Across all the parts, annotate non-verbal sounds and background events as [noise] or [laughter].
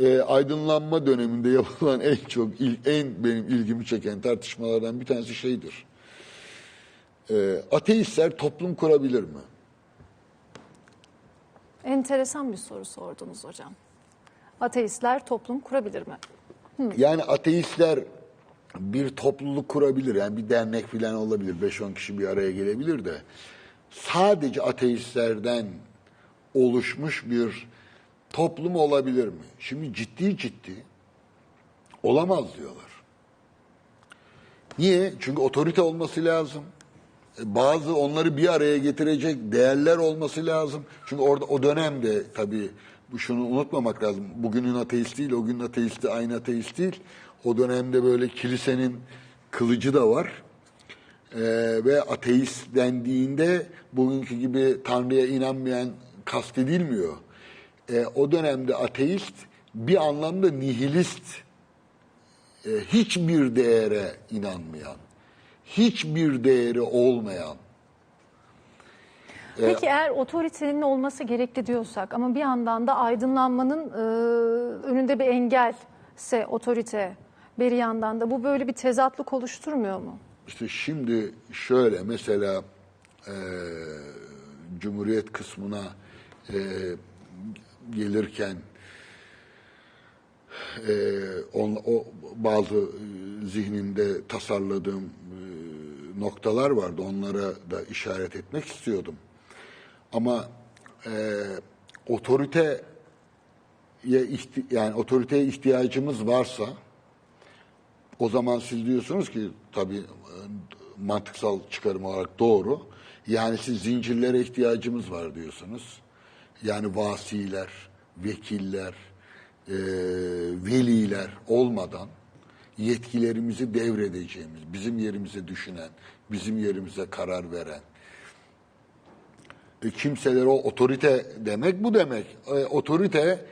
e, aydınlanma döneminde yapılan en çok il- en benim ilgimi çeken tartışmalardan bir tanesi şeydir. E, ateistler toplum kurabilir mi? Enteresan bir soru sordunuz hocam. Ateistler toplum kurabilir mi? Yani ateistler bir topluluk kurabilir. Yani bir dernek falan olabilir. 5-10 kişi bir araya gelebilir de. Sadece ateistlerden oluşmuş bir toplum olabilir mi? Şimdi ciddi ciddi olamaz diyorlar. Niye? Çünkü otorite olması lazım. E, Bazı onları bir araya getirecek değerler olması lazım. Çünkü orada o dönemde tabii bu şunu unutmamak lazım. Bugünün ateist değil, o günün ateisti aynı ateist değil. O dönemde böyle kilisenin kılıcı da var. Ee, ve ateist dendiğinde bugünkü gibi Tanrı'ya inanmayan kastedilmiyor. Ee, o dönemde ateist bir anlamda nihilist, e, hiçbir değere inanmayan, hiçbir değeri olmayan, Peki eğer otoritenin olması gerekli diyorsak ama bir yandan da aydınlanmanın e, önünde bir engelse otorite, bir yandan da bu böyle bir tezatlık oluşturmuyor mu? İşte şimdi şöyle mesela e, Cumhuriyet kısmına e, gelirken e, on, o bazı e, zihnimde tasarladığım e, noktalar vardı. Onlara da işaret etmek istiyordum. Ama e, otoriteye ihti- yani otoriteye ihtiyacımız varsa o zaman siz diyorsunuz ki tabii e, mantıksal çıkarım olarak doğru. Yani siz zincirlere ihtiyacımız var diyorsunuz. Yani vasiler, vekiller, e, veliler olmadan yetkilerimizi devredeceğimiz, bizim yerimize düşünen, bizim yerimize karar veren, e, kimseler o otorite demek bu demek. E, otorite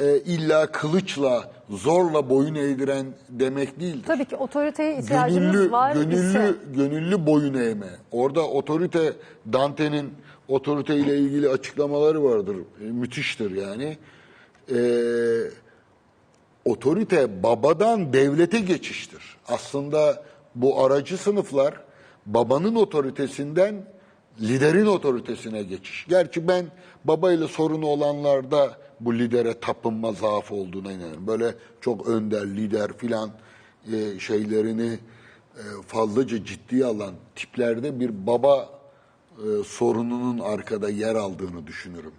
e, illa kılıçla, zorla boyun eğdiren demek değildir Tabii ki otoriteye ihtiyacımız gönüllü, var gönüllü, ise. gönüllü boyun eğme. Orada otorite, Dante'nin otorite ile ilgili açıklamaları vardır. E, müthiştir yani. E, otorite babadan devlete geçiştir. Aslında bu aracı sınıflar babanın otoritesinden liderin otoritesine geçiş. Gerçi ben babayla sorunu olanlarda bu lidere tapınma zaafı olduğuna inanıyorum. Böyle çok önder, lider filan e, şeylerini e, fazlaca ciddiye alan tiplerde bir baba e, sorununun arkada yer aldığını düşünürüm.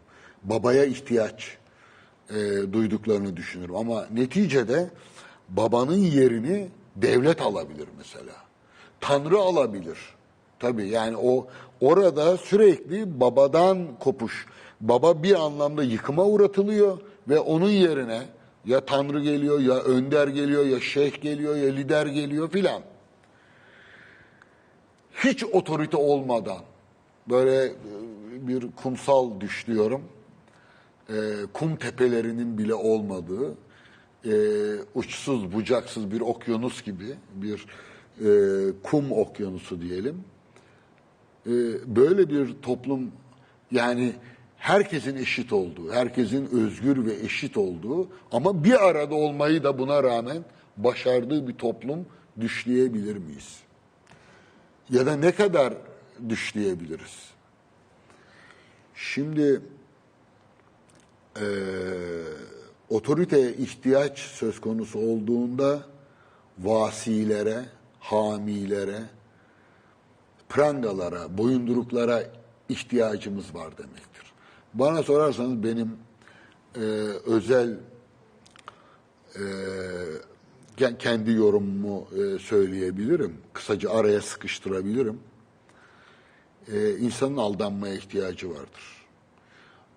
Babaya ihtiyaç e, duyduklarını düşünürüm. Ama neticede babanın yerini devlet alabilir mesela. Tanrı alabilir. Tabii yani o orada sürekli babadan kopuş. Baba bir anlamda yıkıma uğratılıyor ve onun yerine ya Tanrı geliyor, ya önder geliyor, ya şeyh geliyor, ya lider geliyor filan. Hiç otorite olmadan böyle e, bir kumsal düşlüyorum e, kum tepelerinin bile olmadığı e, uçsuz bucaksız bir okyanus gibi bir e, kum okyanusu diyelim. E, böyle bir toplum yani herkesin eşit olduğu, herkesin özgür ve eşit olduğu ama bir arada olmayı da buna rağmen başardığı bir toplum düşleyebilir miyiz? Ya da ne kadar düşleyebiliriz? Şimdi e, otoriteye ihtiyaç söz konusu olduğunda vasilere, hamilere, prangalara, boyunduruklara ihtiyacımız var demektir. Bana sorarsanız benim e, özel e, ke- kendi yorumumu e, söyleyebilirim. Kısaca araya sıkıştırabilirim. E, insanın aldanmaya ihtiyacı vardır.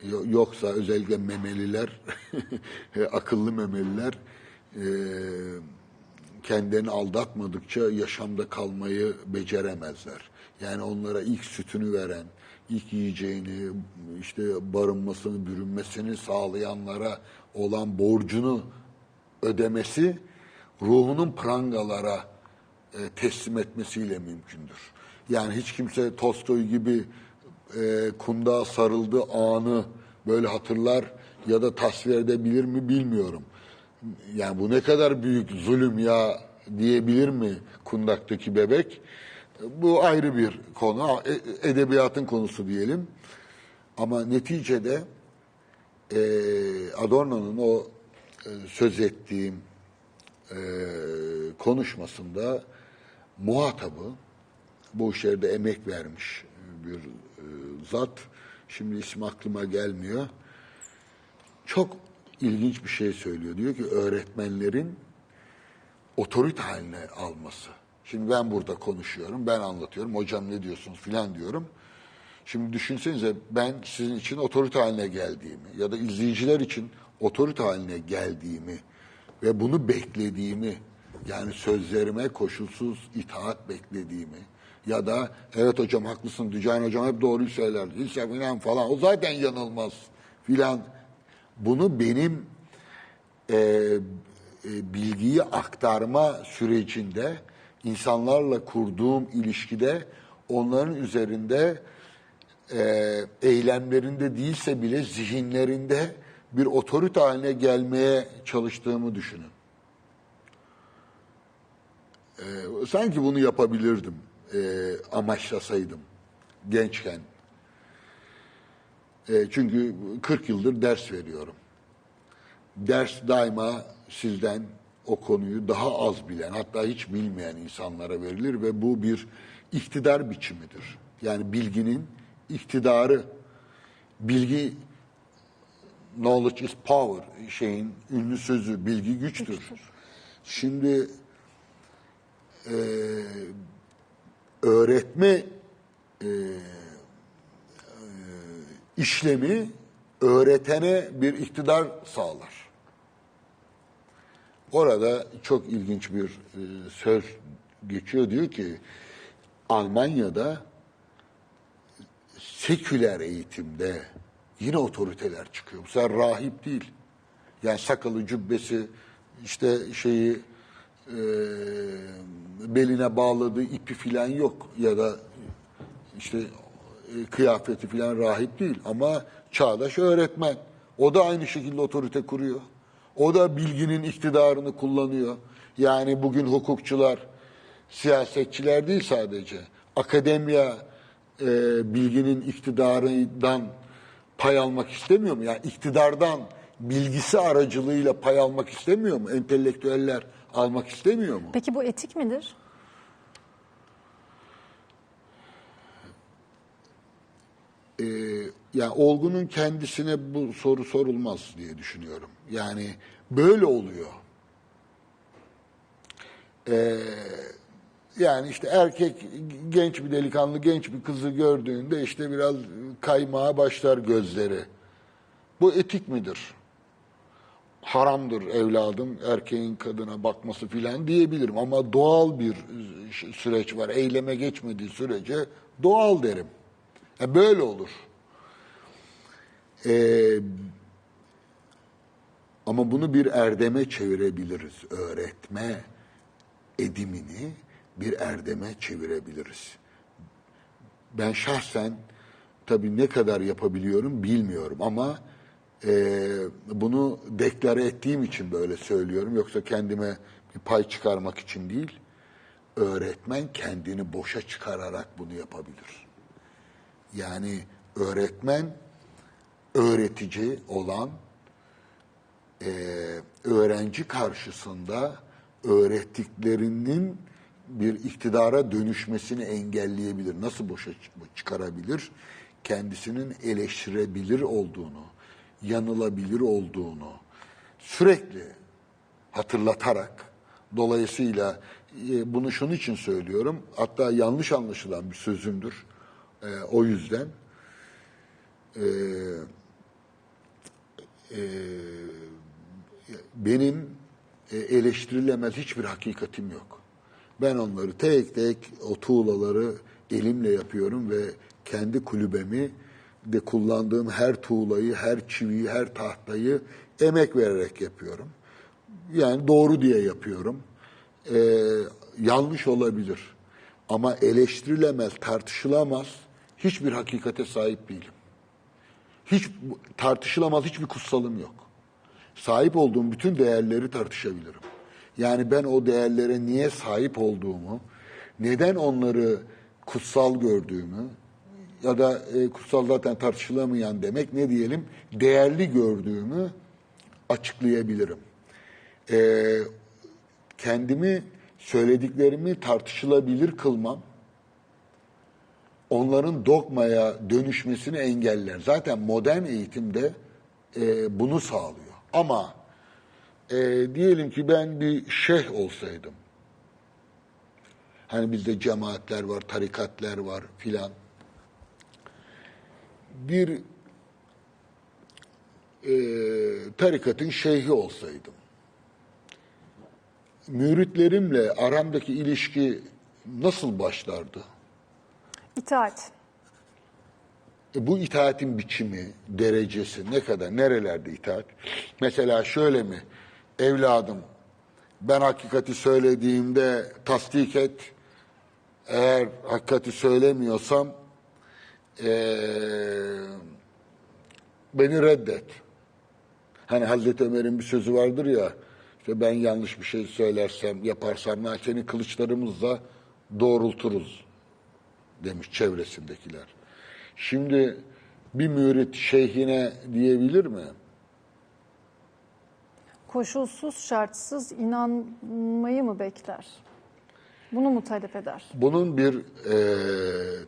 Yo- Yoksa özellikle memeliler, [laughs] akıllı memeliler e, kendilerini aldatmadıkça yaşamda kalmayı beceremezler. Yani onlara ilk sütünü veren, ilk yiyeceğini, işte barınmasını, bürünmesini sağlayanlara olan borcunu ödemesi ruhunun prangalara e, teslim etmesiyle mümkündür. Yani hiç kimse Tolstoy gibi e, kundağa sarıldığı anı böyle hatırlar ya da tasvir edebilir mi bilmiyorum. yani bu ne kadar büyük zulüm ya diyebilir mi kundaktaki bebek? Bu ayrı bir konu. E- Edebiyatın konusu diyelim. Ama neticede e, Adorno'nun o e, söz ettiğim e, konuşmasında muhatabı bu işlerde emek vermiş bir e, zat. Şimdi ismi aklıma gelmiyor. Çok ilginç bir şey söylüyor. Diyor ki öğretmenlerin otorite haline alması. Şimdi ben burada konuşuyorum, ben anlatıyorum. Hocam ne diyorsunuz filan diyorum. Şimdi düşünsenize ben sizin için otorite haline geldiğimi ya da izleyiciler için otorite haline geldiğimi ve bunu beklediğimi yani sözlerime koşulsuz itaat beklediğimi ya da evet hocam haklısın Dücan hocam hep doğruyu söyler lise filan falan. O zaten yanılmaz filan. Bunu benim e, e, bilgiyi aktarma sürecinde insanlarla kurduğum ilişkide onların üzerinde e, eylemlerinde değilse bile zihinlerinde bir otorite haline gelmeye çalıştığımı düşünün. E, sanki bunu yapabilirdim e, amaçlasaydım gençken. E, çünkü 40 yıldır ders veriyorum. Ders daima sizden o konuyu daha az bilen, hatta hiç bilmeyen insanlara verilir ve bu bir iktidar biçimidir. Yani bilginin iktidarı, bilgi knowledge is power şeyin ünlü sözü, bilgi güçtür. Şimdi e, öğretme e, e, işlemi öğretene bir iktidar sağlar. Orada çok ilginç bir e, söz geçiyor. Diyor ki Almanya'da seküler eğitimde yine otoriteler çıkıyor. Bu sefer rahip değil. Yani sakalı, cübbesi, işte şeyi e, beline bağladığı ipi filan yok. Ya da işte e, kıyafeti filan rahip değil. Ama çağdaş öğretmen. O da aynı şekilde otorite kuruyor. O da bilginin iktidarını kullanıyor. Yani bugün hukukçular, siyasetçiler değil sadece. Akademiya e, bilginin iktidarından pay almak istemiyor mu? Yani iktidardan bilgisi aracılığıyla pay almak istemiyor mu? Entelektüeller almak istemiyor mu? Peki bu etik midir? e, yani olgunun kendisine bu soru sorulmaz diye düşünüyorum. Yani böyle oluyor. E, yani işte erkek genç bir delikanlı genç bir kızı gördüğünde işte biraz kaymaya başlar gözleri. Bu etik midir? Haramdır evladım erkeğin kadına bakması filan diyebilirim ama doğal bir süreç var. Eyleme geçmediği sürece doğal derim. E böyle olur. Ee, ama bunu bir erdeme çevirebiliriz. Öğretme edimini bir erdeme çevirebiliriz. Ben şahsen tabii ne kadar yapabiliyorum bilmiyorum ama e, bunu deklare ettiğim için böyle söylüyorum. Yoksa kendime bir pay çıkarmak için değil. Öğretmen kendini boşa çıkararak bunu yapabilir. Yani öğretmen öğretici olan e, öğrenci karşısında öğrettiklerinin bir iktidara dönüşmesini engelleyebilir. Nasıl boşa çık- çıkarabilir? Kendisinin eleştirebilir olduğunu, yanılabilir olduğunu sürekli hatırlatarak dolayısıyla e, bunu şunun için söylüyorum. Hatta yanlış anlaşılan bir sözümdür. E, o yüzden e, e, benim e, eleştirilemez hiçbir hakikatim yok. Ben onları tek tek o tuğlaları elimle yapıyorum ve kendi kulübemi de kullandığım her tuğlayı, her çiviyi, her tahtayı emek vererek yapıyorum. Yani doğru diye yapıyorum. Ee, yanlış olabilir. Ama eleştirilemez, tartışılamaz hiçbir hakikate sahip değilim. Hiç tartışılamaz hiçbir kutsalım yok. sahip olduğum bütün değerleri tartışabilirim. Yani ben o değerlere niye sahip olduğumu, neden onları kutsal gördüğümü ya da e, kutsal zaten tartışılamayan demek ne diyelim değerli gördüğümü açıklayabilirim. E, kendimi söylediklerimi tartışılabilir kılmam onların dogmaya dönüşmesini engeller. Zaten modern eğitimde e, bunu sağlıyor. Ama e, diyelim ki ben bir şeyh olsaydım. Hani bizde cemaatler var, tarikatlar var filan. Bir e, tarikatın şeyhi olsaydım. Müritlerimle aramdaki ilişki nasıl başlardı? İtaat. E bu itaatin biçimi, derecesi ne kadar, nerelerde itaat? Mesela şöyle mi? Evladım, ben hakikati söylediğimde tasdik et. Eğer hakikati söylemiyorsam eee, beni reddet. Hani Hazreti Ömer'in bir sözü vardır ya, işte ben yanlış bir şey söylersem, yaparsam "Ha, seni kılıçlarımızla doğrulturuz demiş çevresindekiler. Şimdi bir mürit şeyhine diyebilir mi? Koşulsuz, şartsız inanmayı mı bekler? Bunu mu talep eder? Bunun bir e,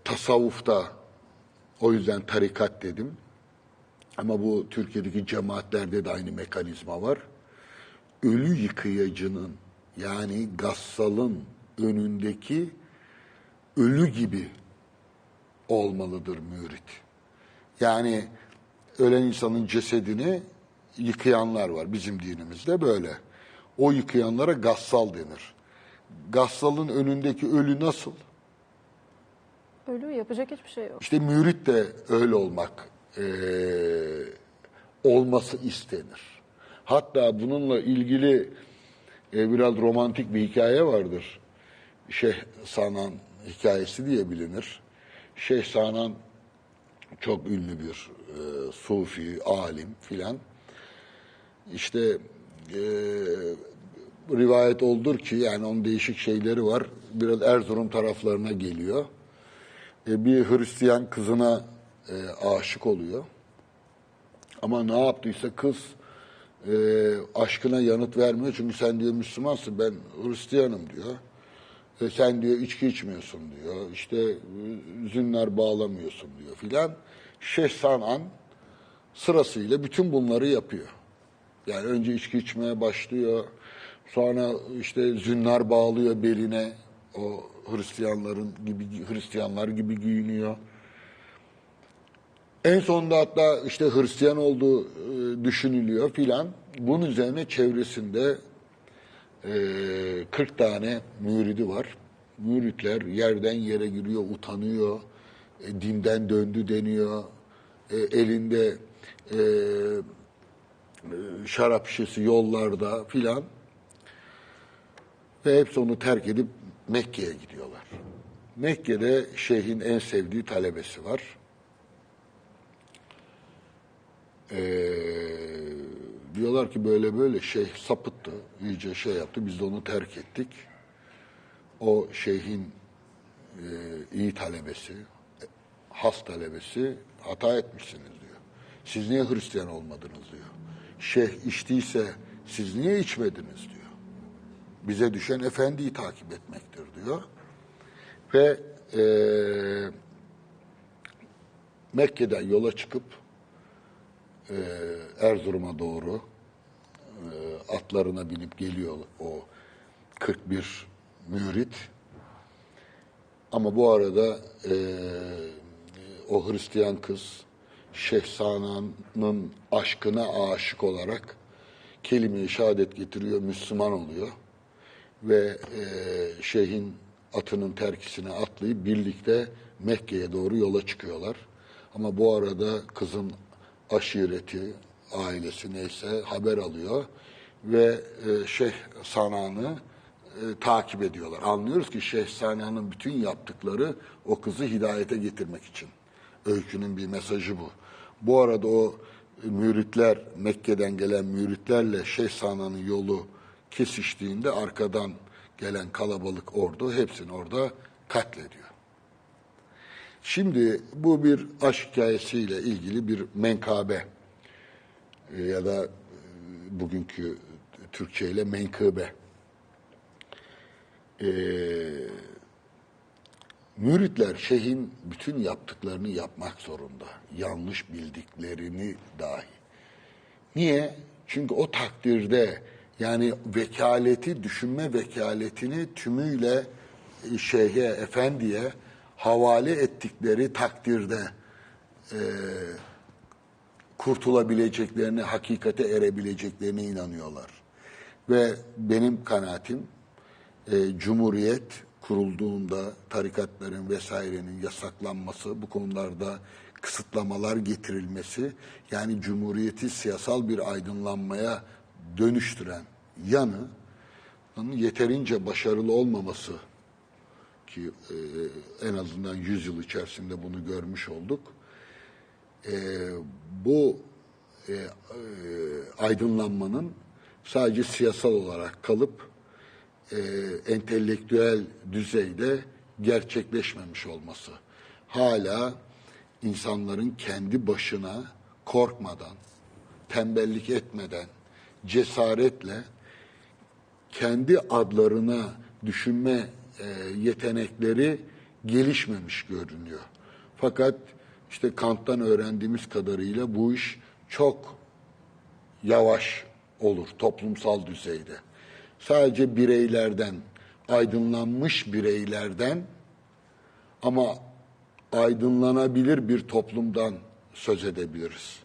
tasavvufta, o yüzden tarikat dedim. Ama bu Türkiye'deki cemaatlerde de aynı mekanizma var. Ölü yıkayıcının yani gassalın önündeki ölü gibi olmalıdır mürit. Yani ölen insanın cesedini yıkayanlar var bizim dinimizde böyle. O yıkayanlara gassal denir. Gassalın önündeki ölü nasıl? Ölü yapacak hiçbir şey yok. İşte mürit de öyle olmak eee, olması istenir. Hatta bununla ilgili e, biraz romantik bir hikaye vardır. Şeyh Sanan hikayesi diye bilinir. Şeyh Sanan çok ünlü bir e, sufi, alim filan. İşte e, rivayet oldur ki yani onun değişik şeyleri var. Biraz Erzurum taraflarına geliyor. E, bir Hristiyan kızına e, aşık oluyor. Ama ne yaptıysa kız e, aşkına yanıt vermiyor. Çünkü sen diyor Müslümansın ben Hristiyanım diyor. E, sen diyor içki içmiyorsun diyor. İşte e, zünler bağlamıyorsun diyor filan. Şeyh Sanan sırasıyla bütün bunları yapıyor. Yani önce içki içmeye başlıyor. Sonra işte zünnar bağlıyor beline. O Hristiyanların gibi Hristiyanlar gibi giyiniyor. En sonunda hatta işte Hristiyan olduğu e, düşünülüyor filan. Bunun üzerine çevresinde e, 40 tane müridi var. Müritler yerden yere giriyor, utanıyor, e, dinden döndü deniyor. E, elinde e, şarap şişesi yollarda filan. Ve hepsi onu terk edip Mekke'ye gidiyorlar. Mekke'de şeyhin en sevdiği talebesi var. Ee, diyorlar ki böyle böyle şeyh sapıttı, iyice şey yaptı, biz de onu terk ettik. O şeyhin e, iyi talebesi, has talebesi hata etmişsiniz diyor. Siz niye Hristiyan olmadınız diyor. Şeyh içtiyse siz niye içmediniz diyor. Bize düşen efendiyi takip etmektir diyor. Ve e, Mekke'den yola çıkıp e, Erzurum'a doğru e, atlarına binip geliyor o 41 mürit. Ama bu arada e, o Hristiyan kız Şeyh Sana'nın aşkına aşık olarak kelime-i şehadet getiriyor, Müslüman oluyor. Ve e, şeyhin atının terkisine atlayıp birlikte Mekke'ye doğru yola çıkıyorlar. Ama bu arada kızın aşireti, ailesi neyse haber alıyor ve e, Şeyh Sana'nı e, takip ediyorlar. Anlıyoruz ki Şeyh Sana'nın bütün yaptıkları o kızı hidayete getirmek için. Öykünün bir mesajı bu. Bu arada o müritler, Mekke'den gelen müritlerle Şeyh Sana'nın yolu kesiştiğinde arkadan gelen kalabalık ordu hepsini orada katlediyor. Şimdi bu bir aşk hikayesiyle ilgili bir menkabe e, ya da e, bugünkü Türkçe ile menkıbe. Ee, müritler şeyhin bütün yaptıklarını yapmak zorunda. Yanlış bildiklerini dahi. Niye? Çünkü o takdirde yani vekaleti, düşünme vekaletini tümüyle e, şeyhe, efendiye havale ettikleri takdirde e, kurtulabileceklerine, hakikate erebileceklerine inanıyorlar. Ve benim kanaatim e, Cumhuriyet kurulduğunda tarikatların vesairenin yasaklanması, bu konularda kısıtlamalar getirilmesi, yani Cumhuriyeti siyasal bir aydınlanmaya dönüştüren yanı, onun yeterince başarılı olmaması ki e, en azından 100 yıl içerisinde bunu görmüş olduk. E, bu e, e, aydınlanmanın sadece siyasal olarak kalıp e, entelektüel düzeyde gerçekleşmemiş olması. Hala insanların kendi başına korkmadan, tembellik etmeden, cesaretle kendi adlarına düşünme e, yetenekleri gelişmemiş görünüyor. Fakat işte Kant'tan öğrendiğimiz kadarıyla bu iş çok yavaş olur toplumsal düzeyde. Sadece bireylerden, aydınlanmış bireylerden ama aydınlanabilir bir toplumdan söz edebiliriz.